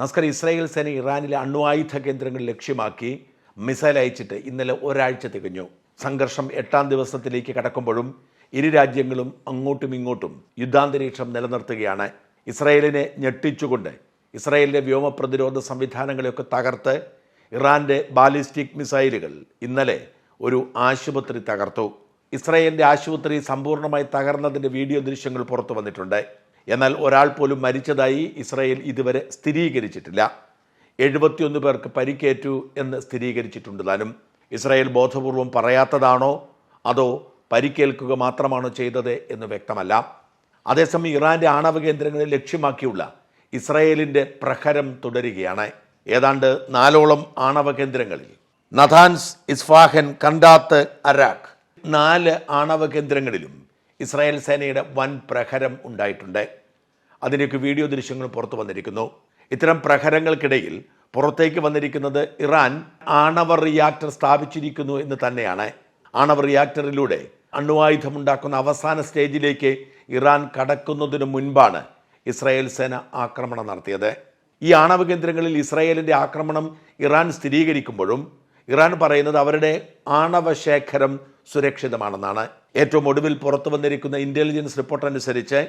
നസ്കർ Israel സേന ഇറാനിലെ അണ്വായുധ കേന്ദ്രങ്ങൾ ലക്ഷ്യമാക്കി മിസൈൽ അയച്ചിട്ട് ഇന്നലെ ഒരാഴ്ച തികഞ്ഞു. സംഘർഷം എട്ടാം ദിവസത്തിലേക്ക് കടക്കുമ്പോഴും ഇരു രാജ്യങ്ങളും അങ്ങോട്ടും ഇങ്ങോട്ടും യുദ്ധാന്തരീക്ഷം നിലനിർത്തുകയാണ്. ഇസ്രായേലിനെ ഞെട്ടിച്ചുകൊണ്ട് ഇസ്രായേലിന്റെ വ്യോമ പ്രതിരോധ സംവിധാനങ്ങളെയൊക്കെ തകർത്ത് ഇറാന്റെ ബാലിസ്റ്റിക് മിസൈലുകൾ ഇന്നലെ ഒരു ആശുപത്രി തകർത്തു. ഇസ്രായേലിന്റെ ആശുപത്രി സമ്പൂർണമായി തകർന്നതിന്റെ വീഡിയോ ദൃശ്യങ്ങൾ പുറത്തു വന്നിട്ടുണ്ട്. എന്നാൽ ഒരാൾ പോലും മരിച്ചതായി ഇസ്രായേൽ ഇതുവരെ സ്ഥിരീകരിച്ചിട്ടില്ല. എഴുപത്തിയൊന്ന് പേർക്ക് പരിക്കേറ്റു എന്ന് സ്ഥിരീകരിച്ചിട്ടുണ്ട് താനും. ഇസ്രായേൽ ബോധപൂർവം പറയാത്തതാണോ? അതോ പരിക്കേൽക്കുക മാത്രമാണോ ചെയ്തത് എന്ന് വ്യക്തമല്ല. അതേസമയം ഇറാന്റെ ആണവ കേന്ദ്രങ്ങളെ ലക്ഷ്യമാക്കിയുള്ള ഇസ്രായേലിന്റെ പ്രഹരം തുടരുകയാണ്. ഏതാണ്ട് നാലോളം ആണവ കേന്ദ്രങ്ങളിൽ. നഥാൻസ് ഇസ്ഫാഹൻ കണ്ടാത്ത് അരാഖ്. നാല് ആണവ കേന്ദ്രങ്ങളിലും ഇസ്രായേൽ സേനയുടെ വൻ പ്രഹരം ഉണ്ടായിട്ടുണ്ട്. അതിന്റെയൊക്കെ വീഡിയോ ദൃശ്യങ്ങൾ പുറത്തു വന്നിരിക്കുന്നു. ഇത്തരം പ്രഹരങ്ങൾക്കിടയിൽ പുറത്തേക്ക് വന്നിരിക്കുന്നത് ഇറാൻ ആണവ റിയാക്ടർ സ്ഥാപിച്ചിരിക്കുന്നു എന്ന് തന്നെയാണ്. ആണവ റിയാക്ടറിലൂടെ അണ്ണുവായുധമുണ്ടാക്കുന്ന അവസാന സ്റ്റേജിലേക്ക് ഇറാൻ കടക്കുന്നതിന് മുൻപാണ് ഇസ്രായേൽ സേന ആക്രമണം നടത്തിയത്. ഈ ആണവ കേന്ദ്രങ്ങളിൽ ഇസ്രായേലിന്റെ ആക്രമണം ഇറാൻ സ്ഥിരീകരിക്കുമ്പോഴും ഇറാൻ പറയുന്നത് അവരുടെ ആണവ ശേഖരം സുരക്ഷിതമാണെന്നാണ്. ഏറ്റവും ഒടുവിൽ പുറത്തു വന്നിരിക്കുന്ന ഇന്റലിജൻസ് റിപ്പോർട്ട് അനുസരിച്ച്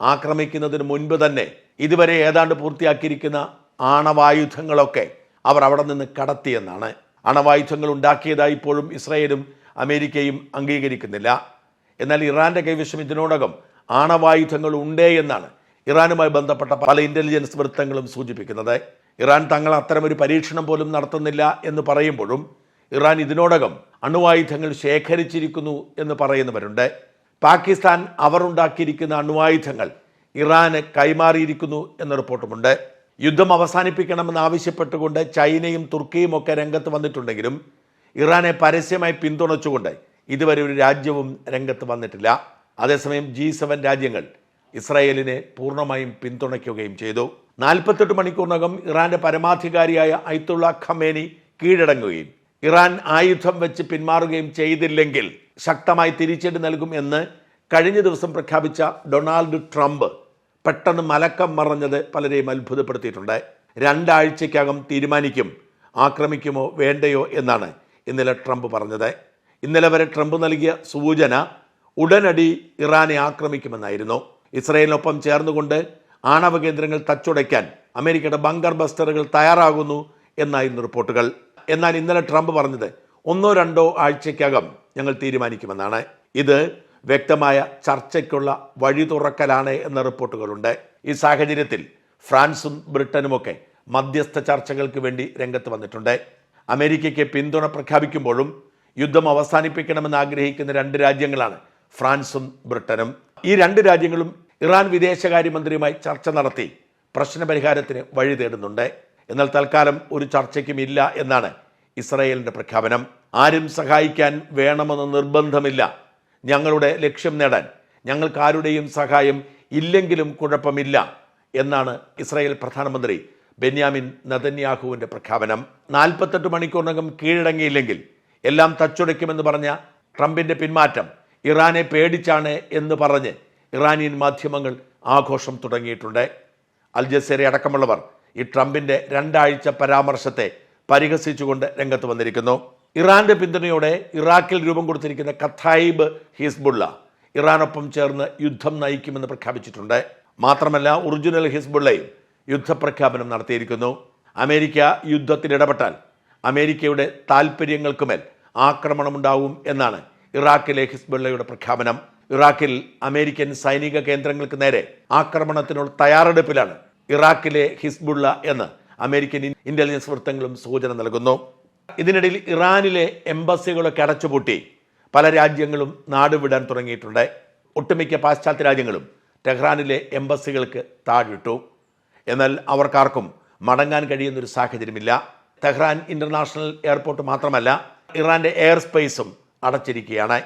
ആക്രമിക്കുന്നതിന് മുൻപ് തന്നെ ഇതുവരെ ഏതാണ്ട് പൂർത്തിയാക്കിയിരിക്കുന്ന ആണവായുധങ്ങളൊക്കെ അവർ അവിടെ നിന്ന് കടത്തിയെന്നാണ്. അണവായുധങ്ങൾ ഉണ്ടാക്കിയതായി ഇപ്പോഴും ഇസ്രയേലും അമേരിക്കയും അംഗീകരിക്കുന്നില്ല. എന്നാൽ ഇറാന്റെ കൈവശം ഇതിനോടകം ആണവായുധങ്ങൾ ഉണ്ടേ എന്നാണ് ഇറാനുമായി ബന്ധപ്പെട്ട പല ഇന്റലിജൻസ് വൃത്തങ്ങളും സൂചിപ്പിക്കുന്നത്. ഇറാൻ തങ്ങൾ അത്തരമൊരു പരീക്ഷണം പോലും നടത്തുന്നില്ല എന്ന് പറയുമ്പോഴും ഇറാൻ ഇതിനോടകം അണുവായുധങ്ങൾ ശേഖരിച്ചിരിക്കുന്നു എന്ന് പറയുന്നവരുണ്ട്. പാകിസ്ഥാൻ അവർ ഉണ്ടാക്കിയിരിക്കുന്ന അണുവായുധങ്ങൾ ഇറാന് കൈമാറിയിരിക്കുന്നു എന്ന റിപ്പോർട്ടുമുണ്ട്. യുദ്ധം അവസാനിപ്പിക്കണമെന്ന് ആവശ്യപ്പെട്ടുകൊണ്ട് ചൈനയും തുർക്കിയും ഒക്കെ രംഗത്ത് വന്നിട്ടുണ്ടെങ്കിലും ഇറാനെ പരസ്യമായി പിന്തുണച്ചുകൊണ്ട് ഇതുവരെ ഒരു രാജ്യവും രംഗത്ത് വന്നിട്ടില്ല. അതേസമയം ജി സെവൻ രാജ്യങ്ങൾ ഇസ്രായേലിനെ പൂർണമായും പിന്തുണയ്ക്കുകയും ചെയ്തു. നാൽപ്പത്തെട്ട് മണിക്കൂറിനകം ഇറാന്റെ പരമാധികാരിയായ ഐത്തുള്ള ഖമേനി കീഴടങ്ങുകയും ഇറാൻ ആയുധം വെച്ച് പിന്മാറുകയും ചെയ്തില്ലെങ്കിൽ ശക്തമായി തിരിച്ചടി നൽകും എന്ന് കഴിഞ്ഞ ദിവസം പ്രഖ്യാപിച്ച ഡൊണാൾഡ് ട്രംപ് പെട്ടെന്ന് മലക്കം മറഞ്ഞത് പലരെയും അത്ഭുതപ്പെടുത്തിയിട്ടുണ്ട്. രണ്ടാഴ്ചയ്ക്കകം തീരുമാനിക്കും ആക്രമിക്കുമോ വേണ്ടയോ എന്നാണ് ഇന്നലെ ട്രംപ് പറഞ്ഞത്. ഇന്നലെ വരെ ട്രംപ് നൽകിയ സൂചന ഉടനടി ഇറാനെ ആക്രമിക്കുമെന്നായിരുന്നു. ഇസ്രയേലിനൊപ്പം ചേർന്നുകൊണ്ട് ആണവ കേന്ദ്രങ്ങൾ തച്ചുടയ്ക്കാൻ അമേരിക്കയുടെ ബങ്കർ ബസ്റ്ററുകൾ തയ്യാറാകുന്നു എന്നായിരുന്നു റിപ്പോർട്ടുകൾ. എന്നാൽ ഇന്നലെ ട്രംപ് പറഞ്ഞത് ഒന്നോ രണ്ടോ ആഴ്ചയ്ക്കകം ഞങ്ങൾ തീരുമാനിക്കുമെന്നാണ്. ഇത് വ്യക്തമായ ചർച്ചയ്ക്കുള്ള വഴി തുറക്കലാണ് എന്ന റിപ്പോർട്ടുകളുണ്ട്. ഈ സാഹചര്യത്തിൽ ഫ്രാൻസും ബ്രിട്ടനുമൊക്കെ മധ്യസ്ഥ ചർച്ചകൾക്ക് വേണ്ടി രംഗത്ത് വന്നിട്ടുണ്ട്. അമേരിക്കയ്ക്ക് പിന്തുണ പ്രഖ്യാപിക്കുമ്പോഴും യുദ്ധം അവസാനിപ്പിക്കണമെന്ന് ആഗ്രഹിക്കുന്ന രണ്ട് രാജ്യങ്ങളാണ് ഫ്രാൻസും ബ്രിട്ടനും. ഈ രണ്ട് രാജ്യങ്ങളും ഇറാൻ വിദേശകാര്യമന്ത്രിയുമായി ചർച്ച നടത്തി പ്രശ്നപരിഹാരത്തിന് വഴി തേടുന്നുണ്ട്. എന്നാൽ തൽക്കാലം ഒരു ചർച്ചയ്ക്കും ഇല്ല എന്നാണ് ഇസ്രായേലിന്റെ പ്രഖ്യാപനം. ആരും സഹായിക്കാൻ വേണമെന്ന് നിർബന്ധമില്ല. ഞങ്ങളുടെ ലക്ഷ്യം നേടാൻ ഞങ്ങൾക്ക് ആരുടെയും സഹായം ഇല്ലെങ്കിലും കുഴപ്പമില്ല എന്നാണ് ഇസ്രായേൽ പ്രധാനമന്ത്രി ബെന്യാമിൻ നദന്യാഹുവിന്റെ പ്രഖ്യാപനം. നാൽപ്പത്തെട്ട് മണിക്കൂറിനകം കീഴടങ്ങിയില്ലെങ്കിൽ എല്ലാം തച്ചുടയ്ക്കുമെന്ന് പറഞ്ഞ ട്രംപിന്റെ പിന്മാറ്റം ഇറാനെ പേടിച്ചാണ് എന്ന് പറഞ്ഞ് ഇറാനിയൻ മാധ്യമങ്ങൾ ആഘോഷം തുടങ്ങിയിട്ടുണ്ട്. അൽ ജസീറ അടക്കമുള്ളവർ ഈ ട്രംപിന്റെ രണ്ടാഴ്ച പരാമർശത്തെ പരിഹസിച്ചുകൊണ്ട് രംഗത്ത് വന്നിരിക്കുന്നു. ഇറാന്റെ പിന്തുണയോടെ ഇറാഖിൽ രൂപം കൊടുത്തിരിക്കുന്ന കഥായിബ് ഹിസ്ബുള്ള ഇറാനൊപ്പം ചേർന്ന് യുദ്ധം നയിക്കുമെന്ന് പ്രഖ്യാപിച്ചിട്ടുണ്ട്. മാത്രമല്ല ഒറിജിനൽ ഹിസ്ബുള്ളയും യുദ്ധപ്രഖ്യാപനം നടത്തിയിരിക്കുന്നു. അമേരിക്ക യുദ്ധത്തിൽ ഇടപെട്ടാൽ അമേരിക്കയുടെ താൽപ്പര്യങ്ങൾക്കുമേൽ ആക്രമണമുണ്ടാവും എന്നാണ് ഇറാഖിലെ ഹിസ്ബുള്ളയുടെ പ്രഖ്യാപനം. ഇറാഖിൽ അമേരിക്കൻ സൈനിക കേന്ദ്രങ്ങൾക്ക് നേരെ ആക്രമണത്തിനുള്ള തയ്യാറെടുപ്പിലാണ് ഇറാഖിലെ ഹിസ്ബുള്ള എന്ന് അമേരിക്കൻ ഇന്റലിജൻസ് വൃത്തങ്ങളും സൂചന നൽകുന്നു. ഇതിനിടയിൽ ഇറാനിലെ എംബസികളൊക്കെ അടച്ചുപൂട്ടി. പല രാജ്യങ്ങളും നാടുവിടാൻ തുടങ്ങിയിട്ടുണ്ട്. ഒട്ടുമിക്ക പാശ്ചാത്യ രാജ്യങ്ങളും ടെഹ്റാനിലെ എംബസികൾക്ക് താഴിട്ടു. എന്നാൽ അവർക്കാർക്കും മടങ്ങാൻ കഴിയുന്നൊരു സാഹചര്യമില്ല. ടെഹ്റാൻ ഇന്റർനാഷണൽ എയർപോർട്ട് മാത്രമല്ല ഇറാന്റെ എയർ സ്പേസും അടച്ചിരിക്കുകയാണ്.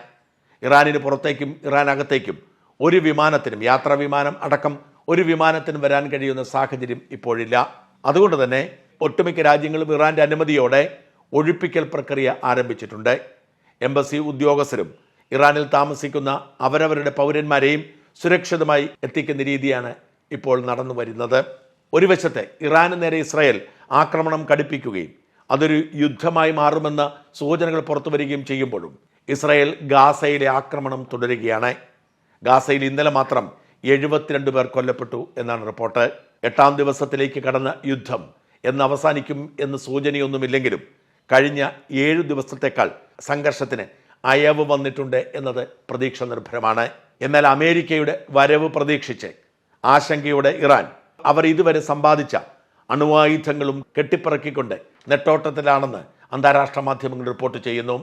ഇറാനിന് പുറത്തേക്കും ഇറാനകത്തേക്കും ഒരു വിമാനത്തിനും യാത്രാ വിമാനം അടക്കം ഒരു വിമാനത്തിന് വരാൻ കഴിയുന്ന സാഹചര്യം ഇപ്പോഴില്ല. അതുകൊണ്ട് തന്നെ ഒട്ടുമിക്ക രാജ്യങ്ങളും ഇറാന്റെ അനുമതിയോടെ ഒഴിപ്പിക്കൽ പ്രക്രിയ ആരംഭിച്ചിട്ടുണ്ട്. എംബസി ഉദ്യോഗസ്ഥരും ഇറാനിൽ താമസിക്കുന്ന അവരവരുടെ പൗരന്മാരെയും സുരക്ഷിതമായി എത്തിക്കുന്ന രീതിയാണ് ഇപ്പോൾ നടന്നു വരുന്നത്. ഒരു വശത്തെ ഇറാന് നേരെ ഇസ്രായേൽ ആക്രമണം കടുപ്പിക്കുകയും അതൊരു യുദ്ധമായി മാറുമെന്ന സൂചനകൾ പുറത്തു വരികയും ചെയ്യുമ്പോഴും ഇസ്രായേൽ ഗാസയിലെ ആക്രമണം തുടരുകയാണ്. ഗാസയിൽ ഇന്നലെ മാത്രം എഴുപത്തിരണ്ട് പേർ കൊല്ലപ്പെട്ടു എന്നാണ് റിപ്പോർട്ട്. എട്ടാം ദിവസത്തിലേക്ക് കടന്ന യുദ്ധം എന്ന് അവസാനിക്കും എന്ന് സൂചനയൊന്നുമില്ലെങ്കിലും കഴിഞ്ഞ ഏഴു ദിവസത്തേക്കാൾ സംഘർഷത്തിന് അയവ് വന്നിട്ടുണ്ട് എന്നത് പ്രതീക്ഷ നിർഭരമാണ്. എന്നാൽ അമേരിക്കയുടെ വരവ് പ്രതീക്ഷിച്ച് ആശങ്കയോടെ ഇറാൻ അവർ ഇതുവരെ സമ്പാദിച്ച അണുവായുധങ്ങളും കെട്ടിപ്പിറക്കിക്കൊണ്ട് നെട്ടോട്ടത്തിലാണെന്ന് അന്താരാഷ്ട്ര മാധ്യമങ്ങൾ റിപ്പോർട്ട് ചെയ്യുന്നു.